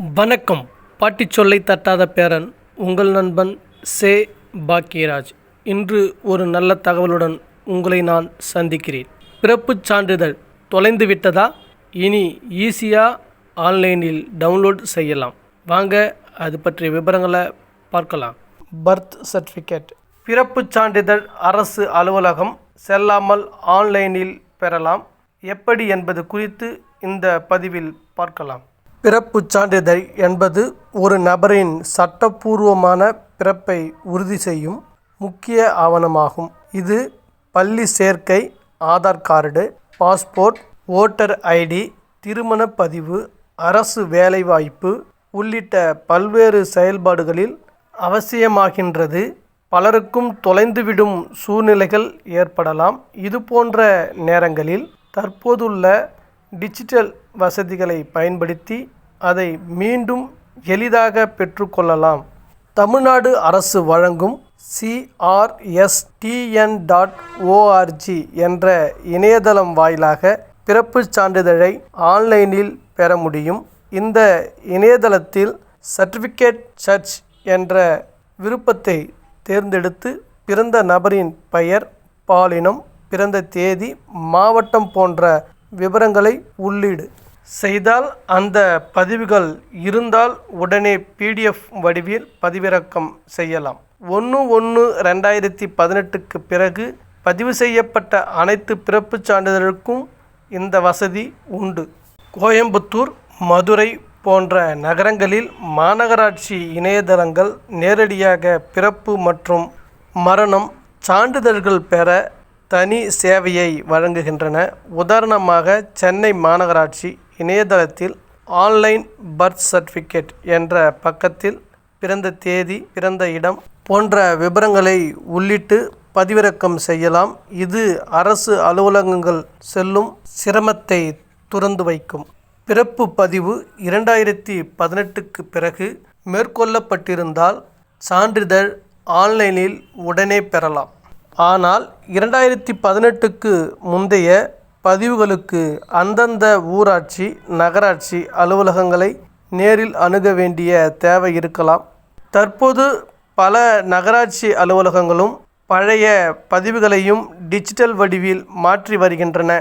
வணக்கம். பாட்டி சொல்லை தட்டாத பேரன் உங்கள் நண்பன் சே. பாக்கியராஜ். இன்று ஒரு நல்ல தகவலுடன் உங்களை நான் சந்திக்கிறேன். பிறப்புச் சான்றிதழ் தொலைந்து விட்டதா? இனி ஈஸியாக ஆன்லைனில் டவுன்லோட் செய்யலாம். வாங்க அது பற்றிய விவரங்களை பார்க்கலாம். Birth certificate. பிறப்புச் சான்றிதழ் அரசு அலுவலகம் செல்லாமல் ஆன்லைனில் பெறலாம். எப்படி என்பது குறித்து இந்த பதிவில் பார்க்கலாம். பிறப்புச் சான்றிதழ் என்பது ஒரு நபரின் சட்டப்பூர்வமான பிறப்பை உறுதி செய்யும் முக்கிய ஆவணமாகும். இது பள்ளி சேர்க்கை Aadhaar card passport voter ID திருமணப் பதிவு அரசு வேலைவாய்ப்பு உள்ளிட்ட பல்வேறு செயல்பாடுகளில் அவசியமாகின்றது. பலருக்கும் தொலைந்துவிடும் சூழ்நிலைகள் ஏற்படலாம். இது போன்ற நேரங்களில் தற்போதுள்ள டிஜிட்டல் வசதிகளை பயன்படுத்தி அதை மீண்டும் எளிதாக பெற்றுக்கொள்ளலாம். தமிழ்நாடு அரசு வழங்கும் சிஆர்எஸ்டிஎன் டாட் ஓஆர்ஜி என்ற இணையதளம் வாயிலாக பிறப்புச் சான்றிதழை ஆன்லைனில் பெற முடியும். இந்த இணையதளத்தில் சர்டிஃபிகேட் சர்ச் என்ற விருப்பத்தை தேர்ந்தெடுத்து பிறந்த நபரின் பெயர் பாலினம் பிறந்த தேதி மாவட்டம் போன்ற விவரங்களை உள்ளீடு. செய்தால் அந்த பதிவுகள் இருந்தால் உடனே பிடிஎஃப் வடிவில் பதிவிறக்கம் செய்யலாம். ஒன்று ஒன்று ரெண்டாயிரத்தி பதினெட்டுக்கு பிறகு பதிவு செய்யப்பட்ட அனைத்து பிறப்புச் சான்றிதழுக்கும் இந்த வசதி உண்டு. கோயம்புத்தூர் மதுரை போன்ற நகரங்களில் மாநகராட்சி இணையதளங்கள் நேரடியாக பிறப்பு மற்றும் மரணம் சான்றிதழ்கள் பெற தனி சேவையை வழங்குகின்றன. உதாரணமாக சென்னை மாநகராட்சி இணையதளத்தில் ஆன்லைன் பர்த் சர்டிஃபிகேட் என்ற பக்கத்தில் பிறந்த தேதி பிறந்த இடம் போன்ற விவரங்களை உள்ளிட்டு பதிவிறக்கம் செய்யலாம். இது அரசு அலுவலகங்கள் செல்லும் சிரமத்தை துறந்து வைக்கும். பிறப்பு பதிவு இரண்டாயிரத்தி பதினெட்டுக்கு பிறகு மேற்கொள்ளப்பட்டிருந்தால் சான்றிதழ் ஆன்லைனில் உடனே பெறலாம். ஆனால் இரண்டாயிரத்தி பதினெட்டுக்கு முந்தைய பதிவுகளுக்கு அந்தந்த ஊராட்சி நகராட்சி அலுவலகங்களை நேரில் அணுக வேண்டிய தேவை இருக்கலாம். தற்போது பல நகராட்சி அலுவலகங்களும் பழைய பதிவுகளையும் டிஜிட்டல் வடிவில் மாற்றி வருகின்றன.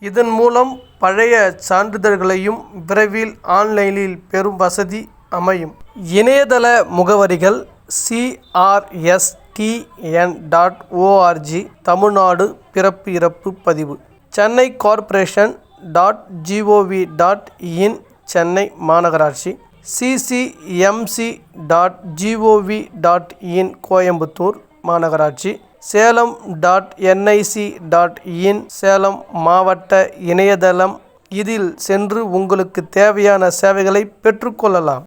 இதன் மூலம் பழைய சான்றிதழ்களையும் விரைவில் ஆன்லைனில் பெறும் வசதி அமையும். இணையதள முகவரிகள் CRS TN dot ORG Tamilnadu பிறப்பு இறப்பு பதிவு. Chennai corporation dot GOV dot in Chennai மாநகராட்சி. CCMC dot GOV dot in Coimbatore மாநகராட்சி. Salem dot NIC dot in Salem மாவட்ட இணையதளம். இதில் சென்று உங்களுக்கு தேவையான சேவைகளை பெற்றுக்கொள்ளலாம்